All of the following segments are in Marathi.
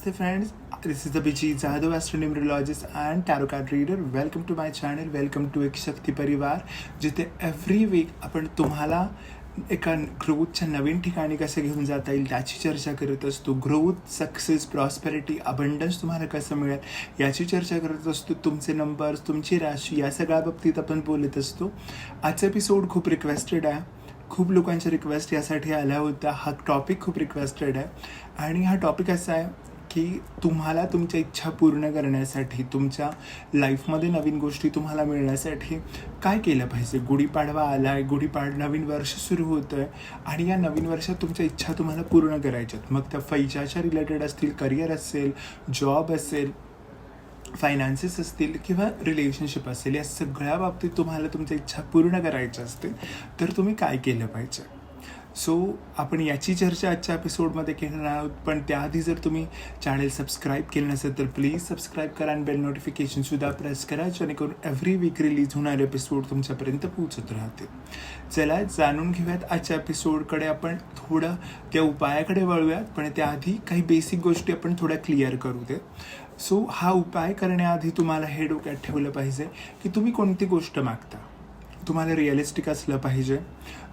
Namaste friends, this is Abhijit Zahadov, astronumerologist and tarot card reader. Welcome to my channel, welcome to एक शक्ती परिवार जिथे एव्हरी वीक आपण तुम्हाला एका ग्रोथच्या नवीन ठिकाणी कसं घेऊन जाता येईल त्याची चर्चा करत असतो. ग्रोथ सक्सेस प्रॉस्पेरिटी अबंडन्स तुम्हाला कसं मिळेल याची चर्चा करत असतो. तुमचे नंबर्स तुमची राशी या सगळ्या बाबतीत आपण बोलत असतो. आजचा एपिसोड खूप रिक्वेस्टेड आहे. खूप लोकांच्या रिक्वेस्ट यासाठी आल्या होत्या. हा टॉपिक खूप रिक्वेस्टेड आहे. आणि हा टॉपिक असा आहे की तुम्हाला तुमच्या इच्छा पूर्ण करण्यासाठी तुमच्या लाईफमध्ये नवीन गोष्टी तुम्हाला मिळण्यासाठी काय केलं पाहिजे? गुढीपाडवा आला आहे गुढीपाड नवीन वर्ष सुरू होतं आहे आणि या नवीन वर्षात तुमच्या इच्छा तुम्हाला पूर्ण करायच्यात मग त्या पैशाच्या रिलेटेड असतील करिअर असेल जॉब असेल फायनान्सेस असतील किंवा रिलेशनशिप असेल या सगळ्या बाबतीत तुम्हाला तुमच्या इच्छा पूर्ण करायच्या असतील तर तुम्ही काय केलं पाहिजे? सो आपण याची चर्चा आजच्या एपिसोडमध्ये घेणार आहोत. पण त्याआधी जर तुम्ही चॅनल सबस्क्राईब केलं नसेल तर प्लीज सबस्क्राईब करा आणि बेल नोटिफिकेशनसुद्धा प्रेस करा जेणेकरून एव्हरी वीक रिलीज होणारे एपिसोड तुमच्यापर्यंत पोहोचत राहतील. चला जाणून घेऊयात आजच्या एपिसोडकडे आपण थोडं त्या उपायाकडे वळूयात पण त्याआधी काही बेसिक गोष्टी आपण थोड्या क्लिअर करू दे. सो हा उपाय करण्याआधी तुम्हाला हे डोक्यात ठेवलं पाहिजे की तुम्ही कोणती गोष्ट मागता? तुम्हाला रिअलिस्टिक असलं पाहिजे.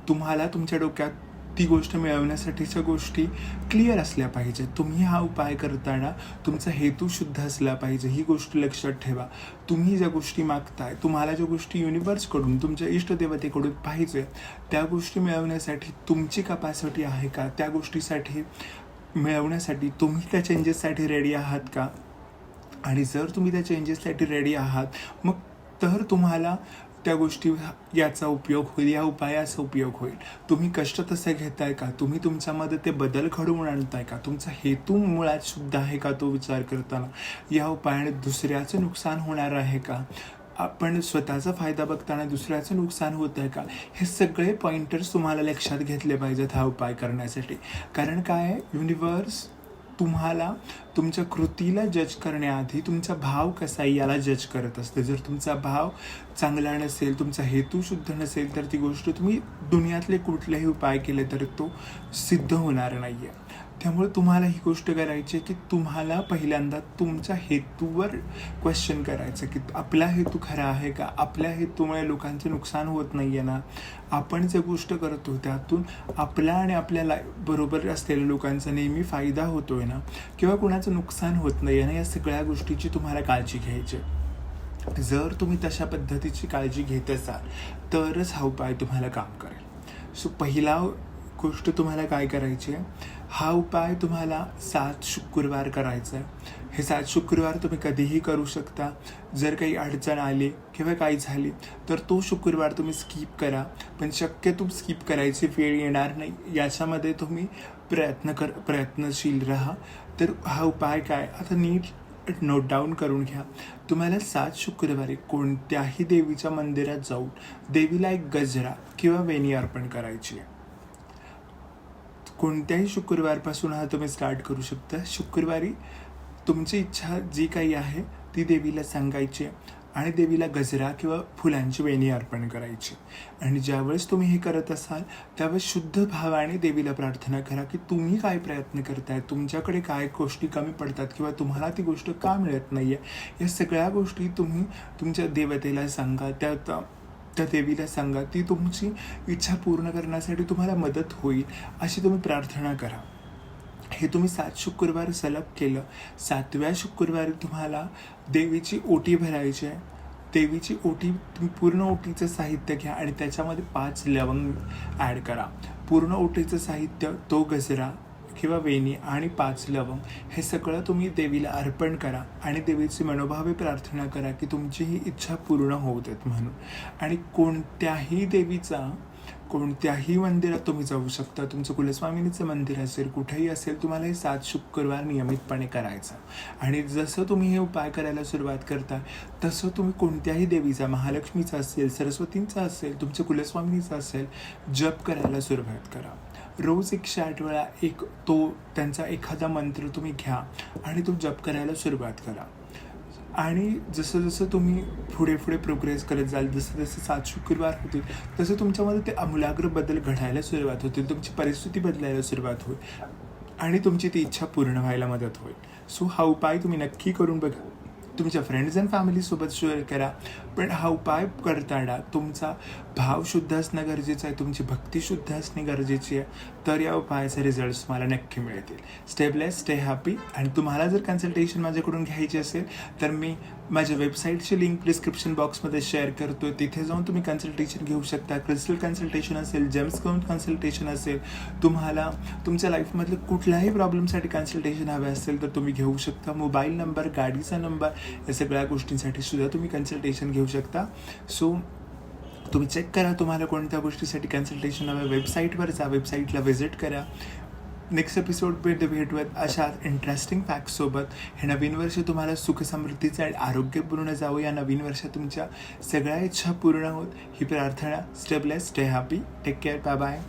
तुम्हाला तुमच्या डोक्यात ती गोष्ट मिळवण्यासाठीच्या गोष्टी क्लिअर असल्या पाहिजे. तुम्ही हा उपाय करताना तुमचा हेतू शुद्ध असला पाहिजे. ही गोष्ट लक्षात ठेवा. तुम्ही ज्या गोष्टी मागताय तुम्हाला ज्या गोष्टी युनिवर्सकडून तुमच्या इष्टदेवतेकडून पाहिजे त्या गोष्टी मिळवण्यासाठी तुमची कपॅसिटी आहे का? त्या गोष्टीसाठी मिळवण्यासाठी तुम्ही त्या चेंजेससाठी रेडी आहात का? आणि जर तुम्ही त्या चेंजेससाठी रेडी आहात मग तर तुम्हाला त्या गोष्टी याचा उपयोग होईल या उपायाचा उपयोग होईल. तुम्ही कष्ट तसे घेताय का? तुम्ही तुमच्यामध्ये ते बदल घडवून आणताय का? तुमचा हेतू मुळात शुद्ध आहे का तो विचार करताना? या उपायाने दुसऱ्याचं नुकसान होणार आहे का? आपण स्वतःचा फायदा बघताना दुसऱ्याचं नुकसान होत आहे का? हे सगळे पॉइंटर्स तुम्हाला लक्षात घेतले पाहिजेत हा उपाय करण्यासाठी. कारण काय? युनिवर्स तुम्हाला तुमच्या कृतीला जज करण्याआधी तुमचा भाव कसा आहे याला जज करत असते. जर तुमचा भाव चांगला नसेल तुमचा हेतू शुद्ध नसेल तर ती गोष्ट तुम्ही दुनियातले कुठलेही उपाय केले तर तो सिद्ध होणार नाही आहे त्यामुळे तुम्हाला ही गोष्ट करायची आहे की तुम्हाला पहिल्यांदा तुमच्या हेतूवर क्वेश्चन करायचं की आपला हेतू खरा आहे का? आपल्या हेतूमुळे लोकांचे नुकसान होत नाही आहे ना? आपण जे गोष्ट करतो त्यातून आपल्या आणि आपल्या लाय बरोबर असलेल्या लोकांचा नेहमी फायदा होतोय ना? किंवा कुणाचं नुकसान होत नाही आहे ना? या सगळ्या गोष्टीची तुम्हाला काळजी घ्यायची आहे. जर तुम्ही तशा पद्धतीची काळजी घेत असाल तरच हा उपाय तुम्हाला काम करेल. सो पहिला गोष्ट तुम्हाला काय करायची आहे? हा उपाय तुम्हाला सात शुक्रवार करायचा आहे. हे सात शुक्रवार तुम्ही कधीही करू शकता. जर काही अडचण आली किंवा काही झाली तर तो शुक्रवार तुम्ही स्किप करा. पण शक्यतो स्किप करायची वेळ येणार नाही. याच्यामध्ये तुम्ही प्रयत्न कर प्रयत्नशील राहा. तर हा उपाय काय? आता नीट नोट डाऊन करून घ्या. तुम्हाला सात शुक्रवारी कोणत्याही देवीच्या मंदिरात जाऊन देवीला एक गजरा किंवा वेणी अर्पण करायची आहे. कोणत्याही शुक्रवारपासून हा तुम्ही स्टार्ट करू शकता. शुक्रवारी तुमची इच्छा जी काही आहे ती देवीला सांगायची आणि देवीला गजरा किंवा फुलांची वेणी अर्पण करायची. आणि ज्यावेळेस तुम्ही हे करत असाल त्यावेळेस शुद्ध भावाने देवीला प्रार्थना करा की तुम्ही काय प्रयत्न करताय तुमच्याकडे काय गोष्टी कमी पडतात किंवा तुम्हाला ती गोष्ट का मिळत नाही आहे या सगळ्या गोष्टी तुम्ही तुमच्या देवतेला सांगा. त्या त्या देवीला सांगा ती तुमची इच्छा पूर्ण करण्यासाठी तुम्हाला मदत होईल अशी तुम्ही प्रार्थना करा. हे तुम्ही सात शुक्रवार सलग केलं. सातव्या शुक्रवारी तुम्हाला देवीची ओटी भरायची आहे. देवीची ओटी तुम्ही पूर्ण ओटीचं साहित्य घ्या आणि त्याच्यामध्ये पाच लवंग ॲड करा. पूर्ण ओटीचं साहित्य तो गजरा किंवा वेणी आणि पाच लवंग हे सगळं तुम्ही देवीला अर्पण करा आणि देवीची मनोभावे प्रार्थना करा की तुमची ही इच्छा पूर्ण होऊ देत म्हणून. आणि कोणत्याही देवीचा कोणत्याही मंदिरात तुम्ही जाऊ शकता. तुमचं कुलस्वामिनीचं मंदिर असेल कुठेही असेल तुम्हाला हे सात शुक्रवार नियमितपणे करायचं. आणि जसं तुम्ही हे उपाय करायला सुरुवात करता तसं तुम्ही कोणत्याही देवीचा महालक्ष्मीचा असेल सरस्वतींचा असेल तुमचं कुलस्वामिनीचा असेल जप करायला सुरुवात करा. रोज एकशे आठ वेळा एक तो त्यांचा एखादा मंत्र तुम्ही घ्या आणि तो जप करायला सुरुवात करा. आणि जसं जसं तुम्ही पुढे पुढे प्रोग्रेस करत जाल जसं जसं सात शुक्रवार होतील तसं तुमच्यामध्ये ते आमूलाग्र बदल घडायला सुरुवात होतील तुमची परिस्थिती बदलायला सुरुवात होईल आणि तुमची ती इच्छा पूर्ण व्हायला मदत होईल. सो हा उपाय तुम्ही नक्की करून बघा. तुमच्या फ्रेंड्स अँड फॅमिलीसोबत शेअर करा. पण हा उपाय करताना तुमचा भाव शुद्ध असणं गरजेचं आहे. तुमची भक्ती शुद्ध असणे गरजेची आहे. तर या उपायाचे रिझल्ट्स मला नक्की मिळतील. स्टे ब्लेस स्टे हॅपी आणि तुम्हाला जर कन्सल्टेशन माझ्याकडून घ्यायची असेल तर मी माझ्या वेबसाईटची लिंक डिस्क्रिप्शन बॉक्समध्ये शेअर करतो तिथे जाऊन तुम्ही कन्सल्टेशन घेऊ शकता. क्रिस्टल कन्सल्टेशन असेल जेम्स काउंट कन्सल्टेशन असेल तुम्हाला तुमच्या लाईफमधलं कुठल्याही प्रॉब्लेमसाठी कन्सल्टेशन हवे असेल तर तुम्ही घेऊ शकता. मोबाईल नंबर गाडीचा नंबर या सगळ्या गोष्टींसाठी सुद्धा तुम्ही कन्सल्टेशन घेऊ शकता. सो तुम्ही चेक करा तुम्हाला कोणत्या गोष्टीसाठी कन्सल्टेशन हवं. वेबसाईटवर जा वेबसाईटला व्हिजिट करा. नेक्स्ट एपिसोडमध्ये भेटवत अशा इंटरेस्टिंग फॅक्टसोबत हे नवीन वर्ष तुम्हाला सुख समृद्धीचं आणि आरोग्यपूर्ण जावं. या नवीन वर्षात तुमच्या सगळ्या इच्छा पूर्ण होत. ही प्रार्थना. Stay blessed stay happy take care bye bye